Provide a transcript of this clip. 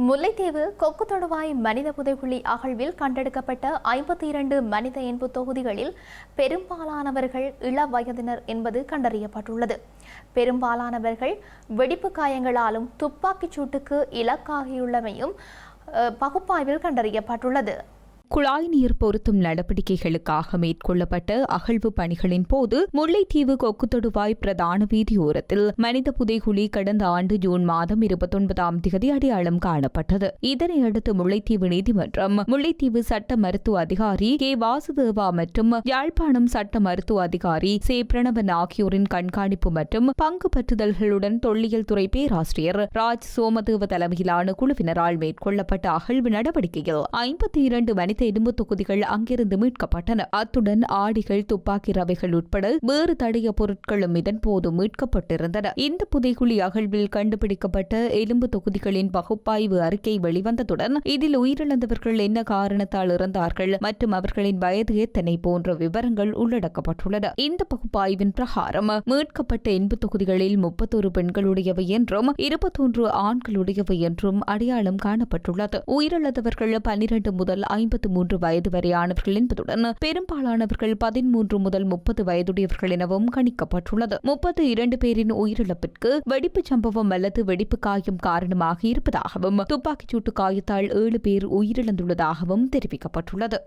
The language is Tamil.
முல்லைத்தீவு கொக்கு தொடுவாய் மனித புதைகுழி அகழ்வில் கண்டெடுக்கப்பட்ட ஐம்பத்தி இரண்டு மனித இன்பு தொகுதிகளில் பெரும்பாலானவர்கள் இள வயதினர் என்பது கண்டறியப்பட்டுள்ளது. பெரும்பாலானவர்கள் வெடிப்பு காயங்களாலும் துப்பாக்கிச் சூட்டுக்கு இலக்காகியுள்ளமையும் அஹ், பகுப்பாய்வில் கண்டறியப்பட்டுள்ளது. குழாய் நீர் பொருத்தும் நடவடிக்கைகளுக்காக மேற்கொள்ளப்பட்ட அகழ்வு பணிகளின் போது முல்லைத்தீவு கொக்குத்தொடுவாய் பிரதான வீதியோரத்தில் மனித புதைகுழி கடந்த ஆண்டு ஜூன் மாதம் இருபத்தொன்பதாம் தேதி அடையாளம் காணப்பட்டது. இதனையடுத்து முல்லைத்தீவு நீதிமன்றம் முல்லைத்தீவு சட்ட மருத்துவ அதிகாரி கே. வாசுதேவா மற்றும் யாழ்ப்பாணம் சட்ட மருத்துவ அதிகாரி சே. பிரணவன் ஆகியோரின் கண்காணிப்பு மற்றும் பங்கு பற்றுதல்களுடன் தொல்லியல் துறை பேராசிரியர் ராஜ் சோமதேவ தலைமையிலான குழுவினரால் மேற்கொள்ளப்பட்ட அகழ்வு நடவடிக்கையில் ஐம்பத்தி இரண்டு மனித எலும்பு தொகுதிகள் அங்கிருந்து மீட்கப்பட்டன. அத்துடன் ஆடிகள் துப்பாக்கி ரவைகள் உட்பட வேறு தடைய பொருட்களும் இதன் போது மீட்கப்பட்டிருந்தன. இந்த புதைகுழி அகழ்வில் கண்டுபிடிக்கப்பட்ட எலும்பு தொகுதிகளின் பகுப்பாய்வு அறிக்கை வெளிவந்ததுடன் இதில் உயிரிழந்தவர்கள் என்ன காரணத்தால் இறந்தார்கள் மற்றும் அவர்களின் வயது எத்தனை போன்ற விவரங்கள் உள்ளடக்கப்பட்டுள்ளன. இந்த பகுப்பாய்வின் பிரகாரம் மீட்கப்பட்ட எண்பு தொகுதிகளில் முப்பத்தொரு பெண்களுடையவை என்றும் இருபத்தொன்று ஆண்களுடையவை என்றும் அடையாளம் காணப்பட்டுள்ளது. உயிரிழந்தவர்கள் பன்னிரண்டு முதல் ஐம்பத்து மூன்று வயது வரையானவர்கள் என்பதுடன் பெரும்பாலானவர்கள் பதிமூன்று முதல் முப்பது வயதுடையவர்கள் எனவும் கணிக்கப்பட்டுள்ளது. முப்பத்து இரண்டு பேரின் உயிரிழப்பிற்கு வெடிப்பு சம்பவம் அல்லது வெடிப்பு காயம் காரணமாக இருப்பதாகவும் துப்பாக்கிச்சூட்டு காயத்தால் ஏழு பேர் உயிரிழந்துள்ளதாகவும் தெரிவிக்கப்பட்டுள்ளது.